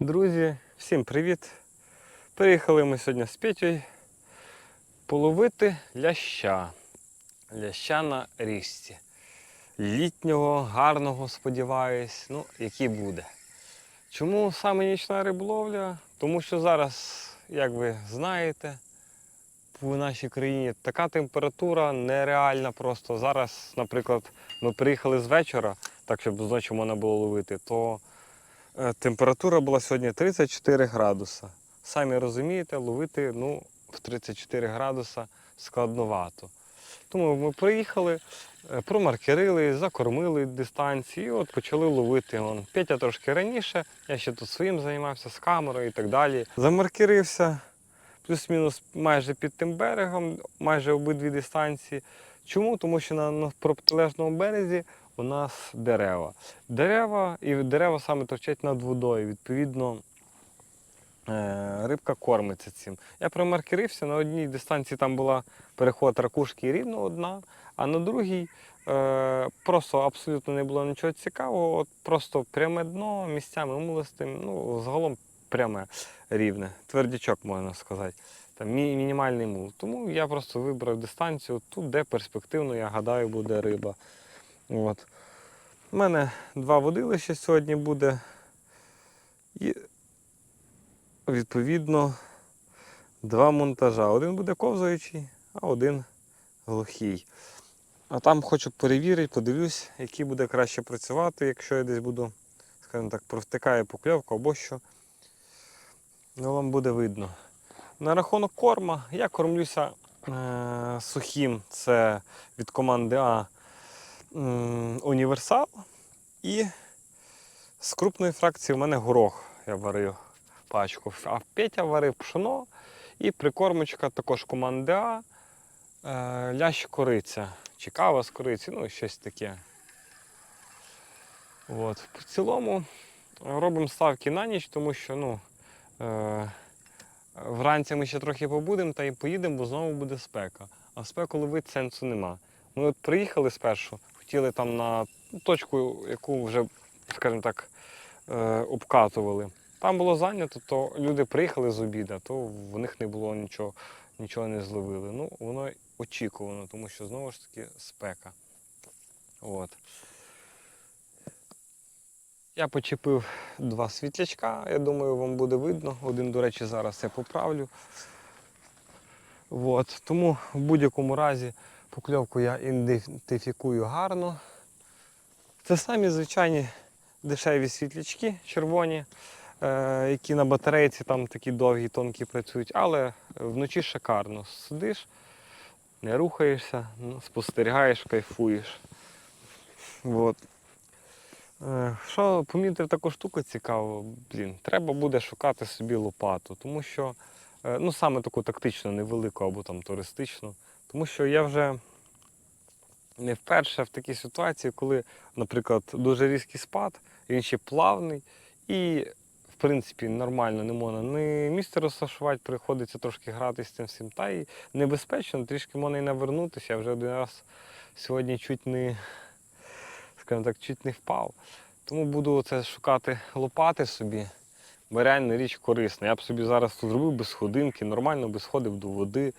Друзі, всім привіт! Приїхали ми сьогодні з Петєю половити ляща. Ляща на річці. Літнього, гарного, сподіваюсь, ну, який буде. Чому саме нічна риболовля? Тому що зараз, як ви знаєте, в нашій країні така температура нереальна просто. Зараз, наприклад, ми приїхали з вечора, так щоб зночі можна було ловити, то Температура була сьогодні 34 градуса. Самі розумієте, ловити ну, в 34 градуса складновато. Тому ми приїхали, е, промаркерили, закормили дистанції і от почали ловити. Вон. Петя трошки раніше, я ще тут своїм займався з камерою і так далі. Замаркерився плюс-мінус майже під тим берегом, майже обидві дистанції. Чому? Тому що на протилежному березі у нас дерева. Дерева і дерева саме торчать над водою. Відповідно, е, рибка кормиться цим. Я промаркерився, на одній дистанції там була переход ракушки рівно одна, а на другій е, просто абсолютно не було нічого цікавого. От просто пряме дно місцями мулистим, ну, загалом пряме рівне. Твердячок, можна сказати. Там мінімальний мул. Тому я просто вибрав дистанцію тут, де перспективно, я гадаю, буде риба. От. У мене два водилища сьогодні буде. І відповідно два монтажа. Один буде ковзаючий, а один глухий. А там хочу перевірити, подивлюсь, який буде краще працювати, якщо я десь буду, скажімо так, провтикає покльовку або що. Ну, вам буде видно. На рахунок корма я кормлюся е, сухим. Це від команди А універсал. І з крупної фракції в мене горох я варив пачку. А Петя варив пшоно і прикормочка також команди А. Е, лящ кориця. Чи кава з кориці, ну щось таке. От. В цілому робимо ставки на ніч, тому що ну, е, вранці ми ще трохи побудемо та й поїдемо, бо знову буде спека. А спеку ловити сенсу нема. Ми от приїхали спершу, хотіли там на точку, яку вже, скажімо так, е, обкатували. Там було зайнято, то люди приїхали з обіда, то в них не було нічого, нічого не зловили. Ну, воно очікувано, тому що знову ж таки спека. От. Я почепив два світлячка, я думаю, вам буде видно. Один, до речі, зараз я поправлю. От. Тому в будь-якому разі покльовку я ідентифікую гарно. Це самі звичайні дешеві світлячки червоні, е, які на батарейці там такі довгі, тонкі працюють, але вночі шикарно. Сидиш, не рухаєшся, ну, спостерігаєш, кайфуєш. От. Е, Що помітив таку штуку цікаву, блін, треба буде шукати собі лопату, тому що, е, ну саме таку тактичну, невелику або там туристичну. Тому що я вже не вперше в такій ситуації, коли, наприклад, дуже різкий спад, він ще плавний і, в принципі, нормально не можна ні місце розташувати, приходиться трошки гратися з цим всім. Та й небезпечно, трішки можна і навернутися. Я вже один раз сьогодні чуть не, скажімо так, чуть не впав. Тому буду це шукати лопати собі. Бо реально річ корисна. Я б собі зараз тут зробив без ходинки, нормально би сходив до води.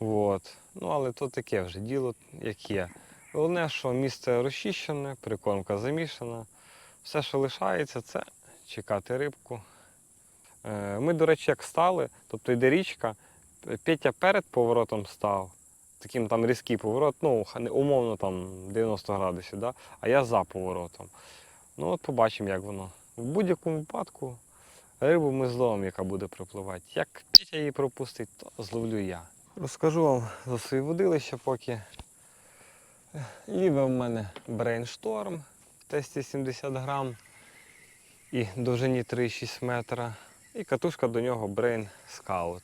От. Ну, але то таке вже діло, як є. Головне, що місце розчищене, прикормка замішана. Все, що лишається, це чекати рибку. Е, Ми, до речі, як стали, тобто йде річка, Петя перед поворотом став, таким там різкий поворот, ну, умовно там 90 градусів, да? а я за поворотом. Ну от побачимо, як воно. В будь-якому випадку рибу ми зловимо, яка буде припливати. Як Петя її пропустить, то зловлю я. Розкажу вам за свої водилища поки. Ліве в мене брейншторм в тесті 70 грам і довжині 3,6 метра. І катушка до нього Brain Scout.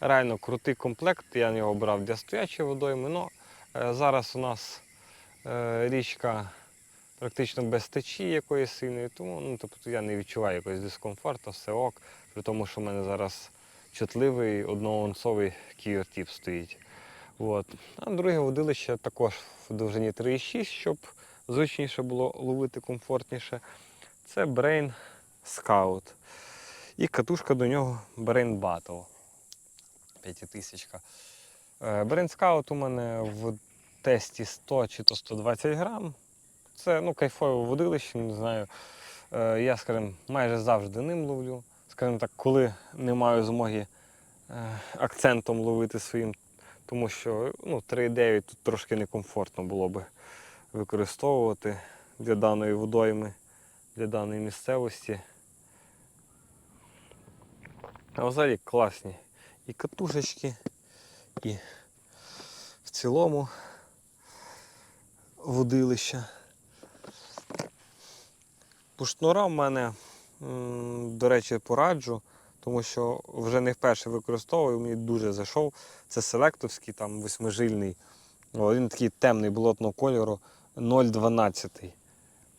Реально крутий комплект, я його брав для стоячої водойми. Ну, е, зараз у нас е, річка практично без течії якоїсь сильної, тому ну, тобто, я не відчуваю якогось дискомфорту, все ок, при тому, що в мене зараз чутливий одноонцовий кіотіп стоїть. От. А друге водилище також в довжині 3,6, щоб зручніше було ловити комфортніше. Це Brain Scout. І катушка до нього Brain Battle. П'ятитисячка. Е, Brain Scout у мене в тесті 100 чи то 120 грам. Це ну, кайфове водилище, не знаю. Е, Я, скажімо, майже завжди ним ловлю. Скажімо так, коли не маю змоги е, акцентом ловити своїм, тому що ну, 3,9 тут трошки некомфортно було би використовувати для даної водойми, для даної місцевості. А взагалі класні і катушечки, і в цілому водилища. По шнурам в мене, до речі, пораджу, тому що вже не вперше використовую, мені дуже зайшов. Це селектовський, там восьмижильний. Він такий темний болотного кольору 0,12.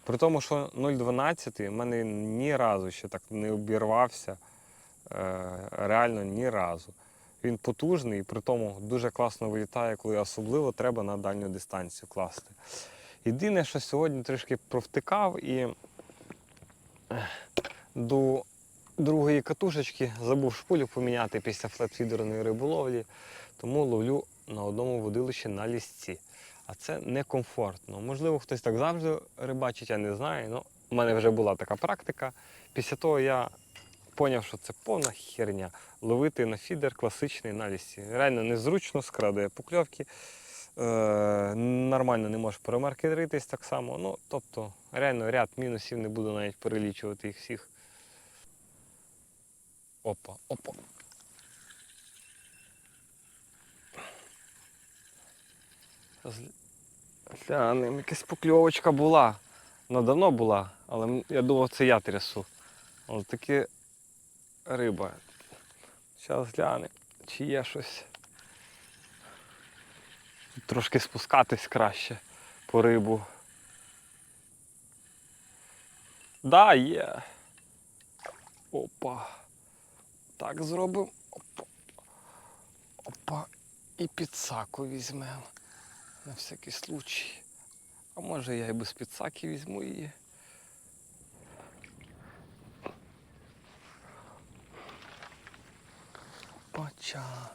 При тому, що 0,12 в мене ні разу ще так не обірвався. Е, реально ні разу. Він потужний при тому дуже класно вилітає, коли особливо треба на дальню дистанцію класти. Єдине, що сьогодні трішки провтикав і до другої катушечки забув шпулю поміняти після флетфідерної риболовлі, тому ловлю на одному водилищі на лісці. А це некомфортно. Можливо, хтось так завжди рибачить, я не знаю. Ну, у мене вже була така практика. Після того я поняв, що це повна херня. Ловити на фідер класичний на лісі. Реально незручно, скрадує покльовки. Е, нормально не можеш перемаркеритись так само. Ну, тобто, реально ряд мінусів не буду навіть перелічувати їх всіх. Опа, опа. З- Глянем, якась покльовочка була. Ну, давно була, але я думав, це я трясу. Ось таке риба. Зараз глянемо, чи є щось. Трошки спускатись краще по рибу. Да, є. Опа. Так зробимо. Опа. Опа. І підсаку візьмемо. На всякий случай. А може я і без підсаки візьму її. Пача.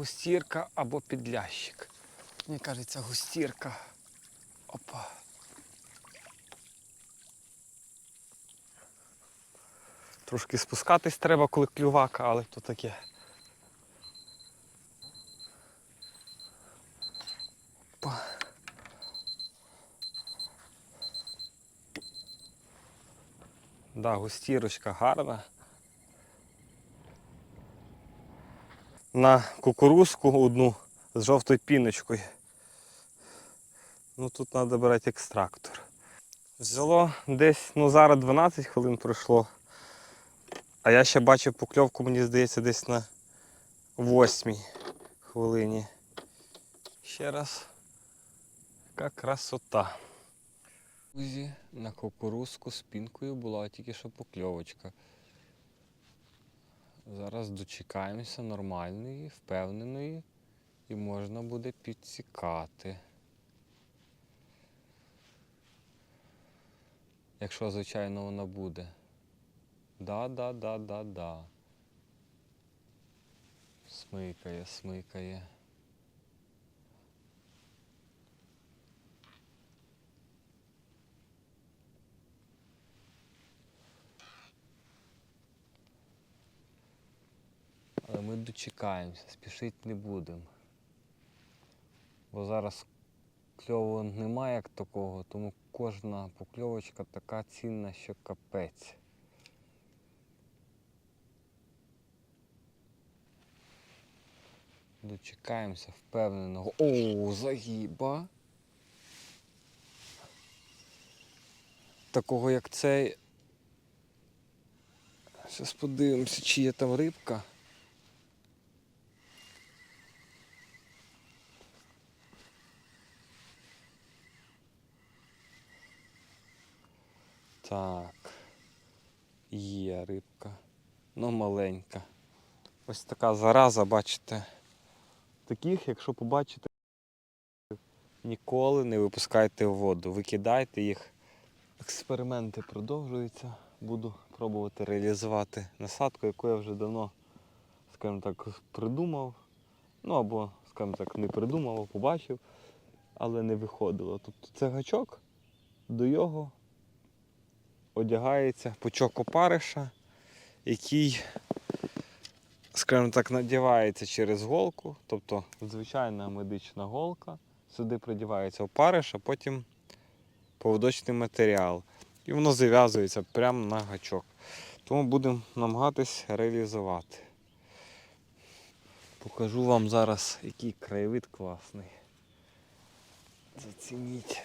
Густірка або підлящик. Мені кажеться, густірка. Опа. Трошки спускатись треба, коли клювака, але то таке. Опа. Да, густірочка гарна. На кукурузку одну з жовтою піночкою. Ну тут треба брати екстрактор. Взяло десь, ну зараз 12 хвилин пройшло. А я ще бачив покльовку, мені здається, десь на 8 хвилині. Ще раз. Яка красота. Друзі, на кукурузку з пінкою була тільки що покльовочка. Зараз дочекаємося нормальної, впевненої і можна буде підсікати. Якщо, звичайно, вона буде. Да, да, да, да, да. Смикає, смикає. Але ми дочекаємося, спішити не будемо. Бо зараз кльову немає як такого, тому кожна покльовочка така цінна, що капець. Дочекаємося впевненого. О, загіба. Такого як цей. Зараз подивимося, чи є там рибка. Так. Є рибка. Ну маленька. Ось така зараза, бачите. Таких, якщо побачите, ніколи не випускайте в воду. Викидайте їх. Експерименти продовжуються. буду пробувати реалізувати насадку, яку я вже давно, скажімо так, придумав. Ну або, скажімо так, не придумав, а побачив, але не виходило. Тобто це гачок, до його одягається пучок опариша, який, скажімо так, надівається через голку, тобто звичайна медична голка. Сюди придівається опариш, а потім поводочний матеріал. І воно зав'язується прямо на гачок. Тому будемо намагатись реалізувати. Покажу вам зараз, який краєвид класний. Зацініть.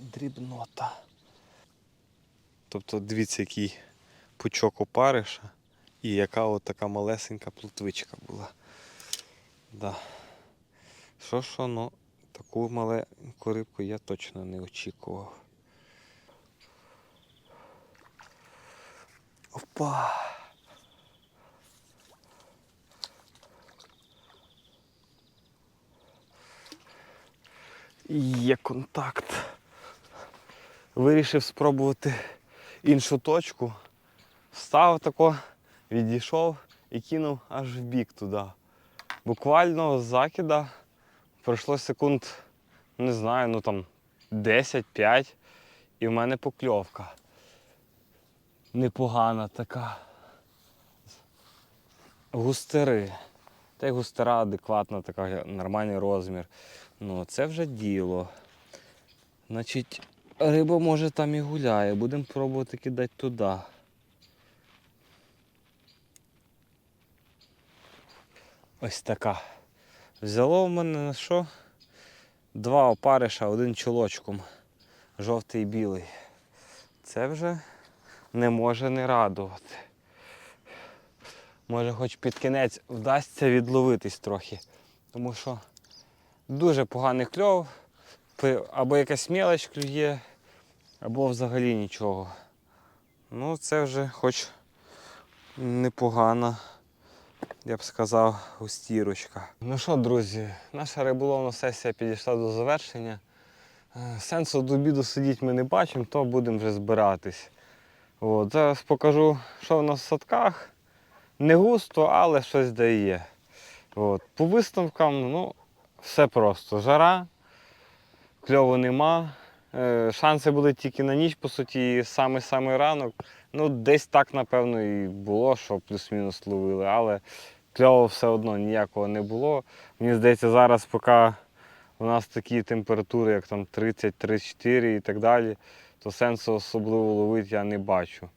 Дрібнота. Тобто дивіться, який пучок опариша і яка от така малесенька плотвичка була. Да. Що що, ну таку маленьку рибку я точно не очікував. Опа! Є контакт. Вирішив спробувати іншу точку. Встав тако, відійшов і кинув аж в бік туди. Буквально з закида пройшло секунд, не знаю, ну там 10-5, і в мене покльовка. Непогана така. Густери. Та й густера адекватна, така нормальний розмір. Ну, це вже діло. Значить, риба може там і гуляє. Будемо пробувати кидати туди. Ось така. Взяло в мене на що? Два опариша, один чолочком. Жовтий і білий. Це вже не може не радувати. Може хоч під кінець вдасться відловитись трохи. Тому що дуже поганий кльов, або якась мелоч клює, або взагалі нічого. Ну, це вже хоч непогана, я б сказав, густірочка. Ну що, друзі, наша риболовна сесія підійшла до завершення. Е, Сенсу до обіду сидіти ми не бачимо, то будемо вже збиратись. От, зараз покажу, що в нас в садках. Не густо, але щось дає. От. По виставкам, ну, все просто. Жара, кльову нема. Е, шанси були тільки на ніч, по суті, і самий-самий ранок. Ну, десь так, напевно, і було, що плюс-мінус ловили, але кльову все одно ніякого не було. Мені здається, зараз, поки у нас такі температури, як там 30-34 і так далі, то сенсу особливо ловити я не бачу.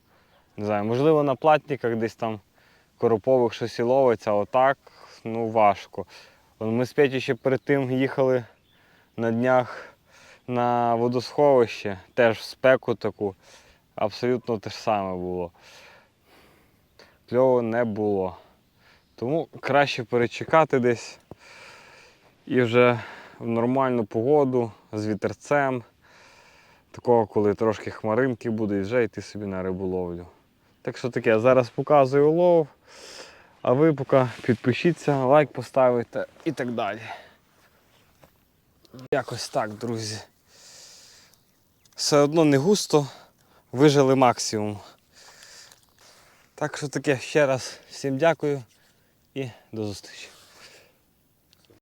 Не знаю, можливо, на платниках десь там коропових щось і ловиться, а отак ну, важко. Ми з Петю ще перед тим їхали на днях на водосховище, теж в спеку таку. Абсолютно те ж саме було. Кльово не було. Тому краще перечекати десь і вже в нормальну погоду з вітерцем. Такого, коли трошки хмаринки буде, і вже йти собі на риболовлю. Так що таке, зараз показую улов. А ви поки підпишіться, лайк поставите і так далі. Якось так, друзі. Все одно не густо, вижили максимум. Так що таке, ще раз всім дякую і до зустрічі.